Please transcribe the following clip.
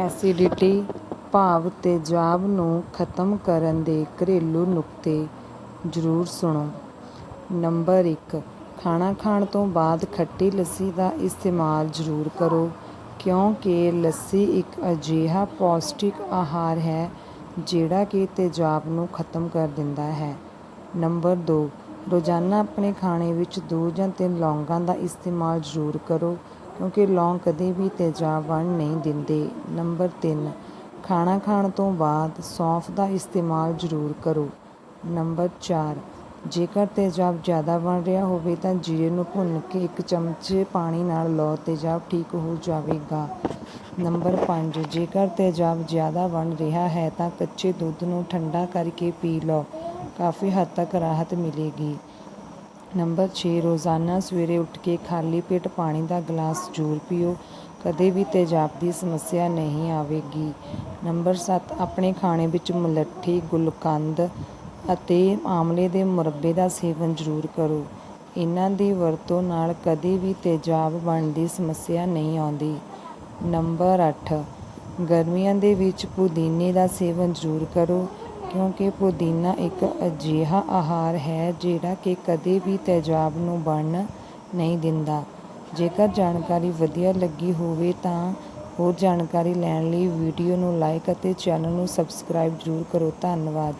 Acidity, ਭਾਵ ਤੇਜ਼ਾਬ ਨੂੰ ਖਤਮ ਕਰਨ ਦੇ ਘਰੇਲੂ ਨੁਕਤੇ ਜ਼ਰੂਰ ਸੁਣੋ। ਨੰਬਰ ਇੱਕ, ਖਾਣਾ ਖਾਣ ਤੋਂ ਬਾਅਦ ਖੱਟੀ ਲੱਸੀ ਦਾ ਇਸਤੇਮਾਲ ਜ਼ਰੂਰ ਕਰੋ, ਕਿਉਂਕਿ ਲੱਸੀ ਇੱਕ ਅਜਿਹਾ ਪੌਸ਼ਟਿਕ ਆਹਾਰ ਹੈ ਜਿਹੜਾ ਕਿ ਤੇਜ਼ਾਬ ਨੂੰ ਖਤਮ ਕਰ ਦਿੰਦਾ ਹੈ। ਨੰਬਰ ਦੋ, ਰੋਜ਼ਾਨਾ ਆਪਣੇ ਖਾਣੇ ਵਿੱਚ ਦੋ ਜਾਂ ਤਿੰਨ ਲੌਂਗਾਂ ਦਾ ਇਸਤੇਮਾਲ ਜ਼ਰੂਰ ਕਰੋ ਕਿਉਂਕਿ ਲੌਂਗ ਕਦੇ ਵੀ ਤੇਜ਼ਾਬ ਬਣ ਨਹੀਂ ਦਿੰਦੇ। ਨੰਬਰ ਤਿੰਨ, ਖਾਣਾ ਖਾਣ ਤੋਂ ਬਾਅਦ ਸੌਂਫ ਦਾ ਇਸਤੇਮਾਲ ਜ਼ਰੂਰ ਕਰੋ। ਨੰਬਰ ਚਾਰ, ਜੇਕਰ ਤੇਜ਼ਾਬ ਜ਼ਿਆਦਾ ਬਣ ਰਿਹਾ ਹੋਵੇ ਤਾਂ ਜੀਰੇ ਨੂੰ ਭੁੰਨ ਕੇ ਇੱਕ ਚਮਚੇ ਪਾਣੀ ਨਾਲ ਲਓ, ਤੇਜ਼ਾਬ ਠੀਕ ਹੋ ਜਾਵੇਗਾ। ਨੰਬਰ ਪੰਜ, ਜੇਕਰ ਤੇਜ਼ਾਬ ਜ਼ਿਆਦਾ ਬਣ ਰਿਹਾ ਹੈ ਤਾਂ ਕੱਚੇ ਦੁੱਧ ਨੂੰ ਠੰਡਾ ਕਰਕੇ ਪੀ ਲਓ। ਕਾਫੀ ਹੱਦ ਤੱਕ ਰਾਹਤ ਮਿਲੇਗੀ। ਨੰਬਰ 6 ਰੋਜ਼ਾਨਾ ਸਵੇਰੇ ਉੱਠ ਕੇ ਖਾਲੀ ਪੇਟ ਪਾਣੀ ਦਾ ਗਲਾਸ ਜ਼ਰੂਰ ਪੀਓ। ਕਦੇ ਵੀ ਤੇਜ਼ਾਬ ਦੀ ਸਮੱਸਿਆ ਨਹੀਂ ਆਵੇਗੀ। ਨੰਬਰ 7 ਆਪਣੇ ਖਾਣੇ ਵਿੱਚ ਮੁਲੱਠੀ, ਗੁਲਕੰਦ ਅਤੇ ਆਮਲੇ ਦੇ ਮੁਰੱਬੇ ਦਾ ਸੇਵਨ ਜ਼ਰੂਰ ਕਰੋ। ਇਹਨਾਂ ਦੀ ਵਰਤੋਂ ਨਾਲ ਕਦੇ ਵੀ ਤੇਜ਼ਾਬ ਬਣਨ ਦੀ ਸਮੱਸਿਆ ਨਹੀਂ ਆਉਂਦੀ। ਨੰਬਰ 8 ਗਰਮੀਆਂ ਦੇ ਵਿੱਚ ਪੁਦੀਨੇ ਦਾ ਸੇਵਨ ਜ਼ਰੂਰ ਕਰੋ। ਕਿਉਂਕਿ ਪੁਦੀਨਾ ਇੱਕ ਅਜਿਹਾ ਆਹਾਰ ਹੈ ਜਿਹੜਾ ਕਿ ਕਦੇ ਵੀ ਤੇਜ਼ਾਬ ਨੂੰ ਬਣਨ ਨਹੀਂ ਦਿੰਦਾ। ਜੇਕਰ ਜਾਣਕਾਰੀ ਵਧੀਆ ਲੱਗੀ ਹੋਵੇ ਤਾਂ ਹੋਰ ਜਾਣਕਾਰੀ ਲੈਣ ਲਈ ਵੀਡੀਓ ਨੂੰ ਲਾਈਕ ਅਤੇ ਚੈਨਲ ਨੂੰ ਸਬਸਕ੍ਰਾਈਬ ਜ਼ਰੂਰ ਕਰੋ। ਧੰਨਵਾਦ।